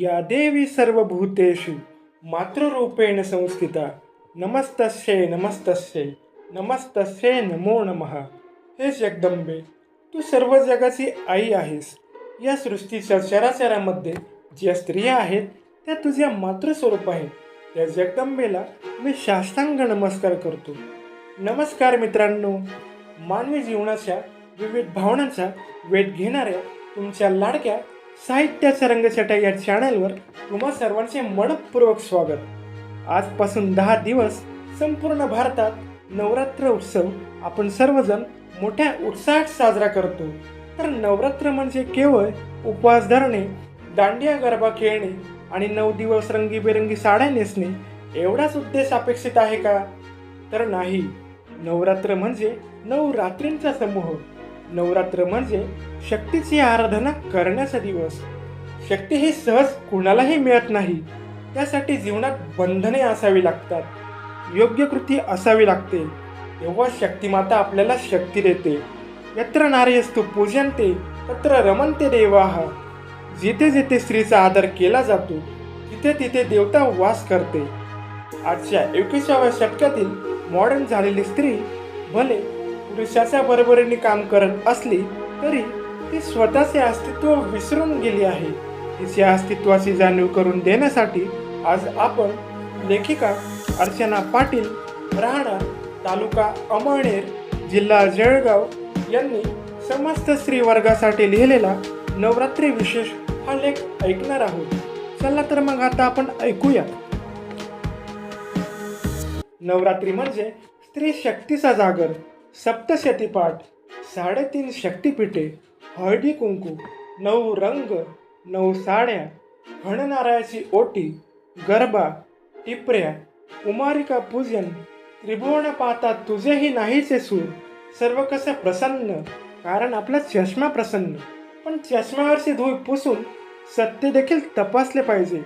या देवी सर्वभूतेषु मातृरूपेण संस्थिता। नमस्तस्ये नमस्तस्ये नमस्तस्ये नमो नमः। हे जगदंबे तू सर्व जगाची आई आहेस. या सृष्टीच्या चराचरामध्ये ज्या स्त्रिया आहेत त्या तुझ्या मातृस्वरूप आहेत. त्या जगदंबेला मी शास्त्रांग नमस्कार करतो. नमस्कार मित्रांनो मानवी जीवनाच्या विविध भावनांचा वेध घेणाऱ्या तुमच्या लाडक्या साहित्याचा रंगछटा या चॅनलवर तुम्हा सर्वांचे मनपूर्वक स्वागत. आजपासून दहा दिवस संपूर्ण भारतात नवरात्र उत्सव आपण सर्वजण मोठ्या उत्साहात साजरा करतो. तर नवरात्र म्हणजे केवळ उपवास धरणे दांडिया गरबा खेळणे आणि नऊ दिवस रंगीबेरंगी साड्या नेसणे एवढाच उद्देश अपेक्षित आहे का? तर नाही. नवरात्र म्हणजे नऊ रात्रींचा समूह. नवरात्र म्हणजे शक्तीची आराधना करण्याचा दिवस. शक्ती ही सहज कुणालाही मिळत नाही. त्यासाठी जीवनात बंधने असावी लागतात. योग्य कृती असावी लागते. तेव्हा शक्तिमाता आपल्याला शक्ती देते. यत्र नार्यस्तु पूजनते तत्र रमनते देवाहा जिथे जिथे स्त्रीचा आदर केला जातो तिथे तिथे देवता वास करते. आजच्या एकविसाव्या शतकातील मॉडर्न झालेली स्त्री भले पुरुषाच्या बरोबरीने काम करत असली तरी ती स्वतःचे अस्तित्व विसरून गेली आहे. तिच्या अस्तित्वाची जाणीव करून देण्यासाठी आज आपण लेखिका अर्चना पाटील राहणार तालुका अमळनेर जिल्हा जळगाव यांनी समस्त स्त्री वर्गासाठी लिहिलेला नवरात्री विशेष हा लेख ऐकणार आहोत. चला तर मग आता आपण ऐकूया. नवरात्री म्हणजे स्त्री शक्तीचा जागर. सप्तशतीपाठ साडेतीन शक्तिपीठे हळदी कुंकू नऊ रंग नऊ साड्या घणनारायाची ओटी गरबा टिपऱ्या कुमारिका पूजन त्रिभुवन पाहता तुझेही नाहीचे सूर सर्व कसं प्रसन्न कारण आपला चष्मा प्रसन्न. पण चष्म्यावरची धूळ पुसून सत्य देखील तपासले पाहिजे.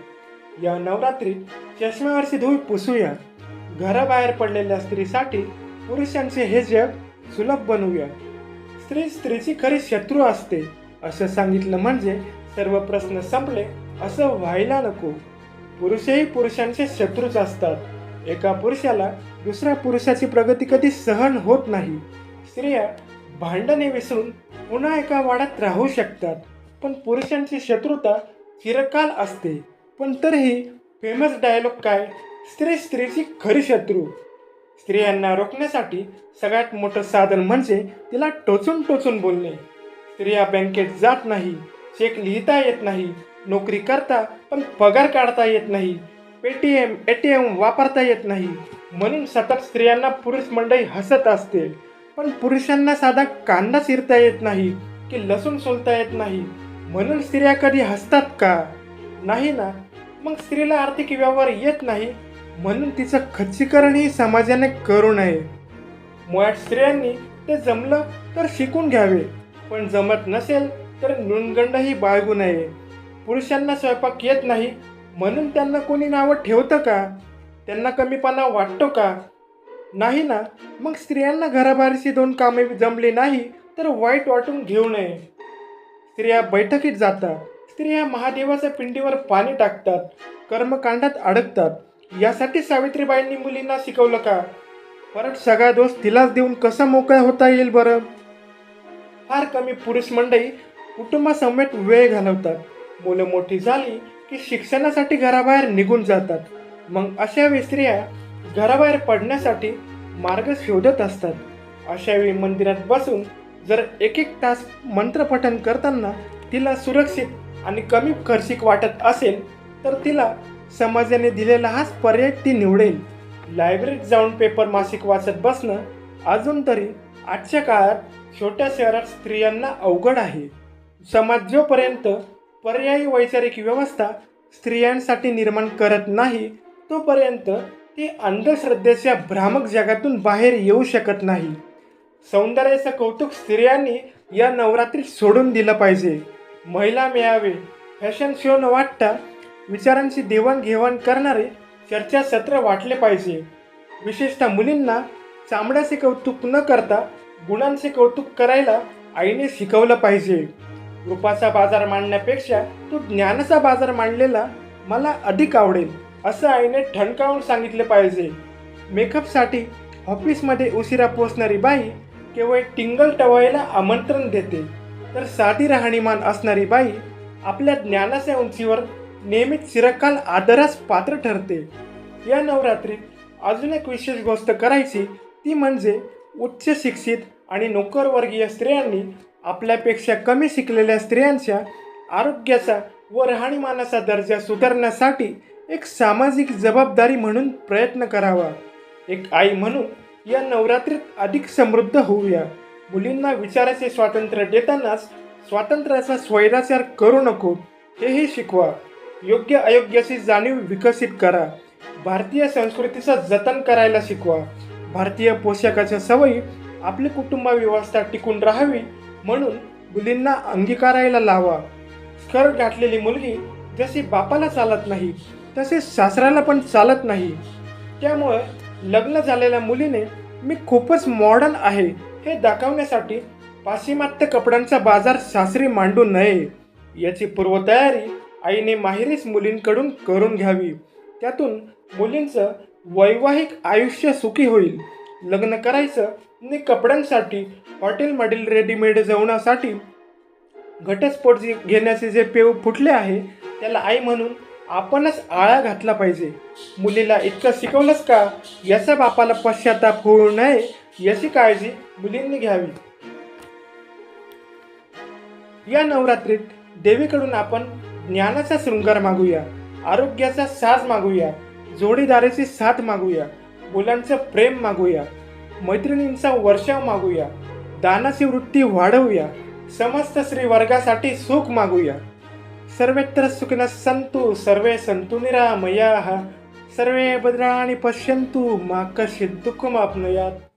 या नवरात्रीत चष्म्यावरची धूळ पुसूया. घराबाहेर पडलेल्या स्त्रीसाठी पुरुषांचे हे जग सुलभ बनवूया. स्त्री स्त्रीची खरी शत्रू असते असं सांगितलं म्हणजे सर्व प्रश्न संपले असं व्हायला नको. पुरुषही पुरुषांचे शत्रूच असतात. एका पुरुषाला दुसऱ्या पुरुषाची प्रगती कधी सहन होत नाही. स्त्रिया भांडणे विसरून पुन्हा एका वाड्यात राहू शकतात. पण पुरुषांची शत्रुता चिरकाल असते. पण तरीही फेमस डायलॉग काय? स्त्री स्त्रीची खरी शत्रू. स्त्रियांना रोखण्यासाठी सगळ्यात मोठं साधन म्हणजे तिला टोचून टोचून बोलणे. स्त्रिया बँकेत जात नाही चेक लिहिता येत नाही नोकरी करता पण पगार काढता येत नाही पेटीएम ए टी एम वापरता येत नाही. म्हणून सतत स्त्रियांना पुरुष मंडळी हसत असते. पण पुरुषांना साधा कांदा चिरता येत नाही की लसूण सोलता येत नाही. म्हणून स्त्रिया कधी हसतात का? नाही ना. मग स्त्रीला आर्थिक व्यवहार येत नाही म्हणून तिचं खच्चीकरणही समाजाने करू नये. मुळात स्त्रियांनी ते जमलं तर शिकून घ्यावे पण जमत नसेल तर नुणगंडही बाळगू नये. पुरुषांना स्वयंपाक येत नाही म्हणून त्यांना कोणी नावं ठेवतं का? त्यांना कमीपणा वाटतो का? नाही ना मग स्त्रियांना घराबाहेरची दोन कामे जमली नाही तर वाईट वाटून घेऊ नये. स्त्रिया बैठकीत जातात स्त्रिया महादेवाच्या पिंडीवर पाणी टाकतात कर्मकांडात अडकतात यासाठी सावित्रीबाईंनी मुलींना शिकवलं का? परत सगळा दोष तिलाच देऊन कसा मोकळा होता येईल बरं? फार कमी पुरुष मंडळी कुटुंबासमेत वेळ घालवतात. मुलं मोठी झाली की शिक्षणासाठी घराबाहेर निघून जातात. मग अशा वेळी स्त्रिया घराबाहेर पडण्यासाठी मार्ग शोधत असतात. अशावेळी मंदिरात बसून जर एक एक तास मंत्रपठण करताना तिला सुरक्षित आणि कमी खर्चिक वाटत असेल तर तिला समाजाने दिलेला हाच पर्याय ती निवडेल. लायब्ररीत जाऊन पेपर मासिक वाचत बसणं अजून तरी आजच्या काळात छोट्या शहरात स्त्रियांना अवघड आहे. समाज जोपर्यंत पर्यायी वैचारिक व्यवस्था स्त्रियांसाठी निर्माण करत नाही तोपर्यंत ती अंधश्रद्धेच्या भ्रामक जगातून बाहेर येऊ शकत नाही. सौंदर्याचं कौतुक स्त्रियांनी या नवरात्रीत सोडून दिलं पाहिजे. महिला मेळावे फॅशन शो न वाटता विचारांची देवाणघेवाण करणारे चर्चासत्र वाटले पाहिजे. विशेषतः मुलींना चामड्याचे कौतुक न करता गुणांचे कौतुक करायला आईने शिकवलं पाहिजे. रूपाचा बाजार मांडण्यापेक्षा तो ज्ञानाचा बाजार मांडलेला मला अधिक आवडेल असं आईने ठणकावून सांगितले पाहिजे. मेकअपसाठी ऑफिसमध्ये उशिरा पोचणारी बाई केवळ टिंगल टवायला आमंत्रण देते. तर साधी राहणीमान असणारी बाई आपल्या ज्ञानाच्या उंचीवर नेहमीच चिरकाल आदरास पात्र ठरते. या नवरात्रीत अजून एक विशेष गोष्ट करायची ती म्हणजे उच्च शिक्षित आणि नोकरवर्गीय स्त्रियांनी आपल्यापेक्षा कमी शिकलेल्या स्त्रियांच्या आरोग्याचा व राहणीमानाचा दर्जा सुधारण्यासाठी एक सामाजिक जबाबदारी म्हणून प्रयत्न करावा. एक आई म्हणून या नवरात्रीत अधिक समृद्ध होऊया. मुलींना विचाराचे स्वातंत्र्य देतानाच स्वातंत्र्याचा स्वैराचार करू नको हेही शिकवा. योग्य अयोग्याची जाणीव विकसित करा. भारतीय संस्कृतीचं जतन करायला शिकवा. भारतीय पोशाखाच्या सवयी आपली कुटुंब व्यवस्था टिकून राहावी म्हणून मुलींना अंगीकारायला लावा. स्कर्ट घातलेली मुलगी जशी बापाला चालत नाही तसे सासऱ्याला पण चालत नाही. त्यामुळे लग्न झालेल्या मुलीने मी खूपच मॉडर्न आहे हे दाखवण्यासाठी पाश्चिमात्य कपड्यांचा बाजार सासरी मांडू नये. याची पूर्वतयारी आईने माहेरीच मुलींकडून करून घ्यावी. त्यातून मुलींचं वैवाहिक आयुष्य सुखी होईल. लग्न करायचं आणि कपड्यांसाठी हॉटेलमधील रेडीमेड जेवणासाठी घटस्फोट जे घेण्याचे जे पेव फुटले आहे त्याला आई म्हणून आपणच आळा घातला पाहिजे. मुलीला इतकं शिकवलंच का? याचा बापाला पश्चाताप होऊ नये याची काळजी मुलींनी घ्यावी. या नवरात्रीत देवीकडून आपण ज्ञानाचा शृंगार मागूया आरोग्याचा साज मागूया जोडीदाराची साथ मागूया मुलांचं प्रेम मागूया मैत्रिणींचा वर्षाव मागूया दानाची वृत्ती वाढवूया समस्त श्रीवर्गासाठी सुख मागूया. सर्वत्र सुखिन संतु सर्वे संतु निरामया सर्वे भद्राणी पश्यन्तु मा कशी दुःखमाप्नुयात्.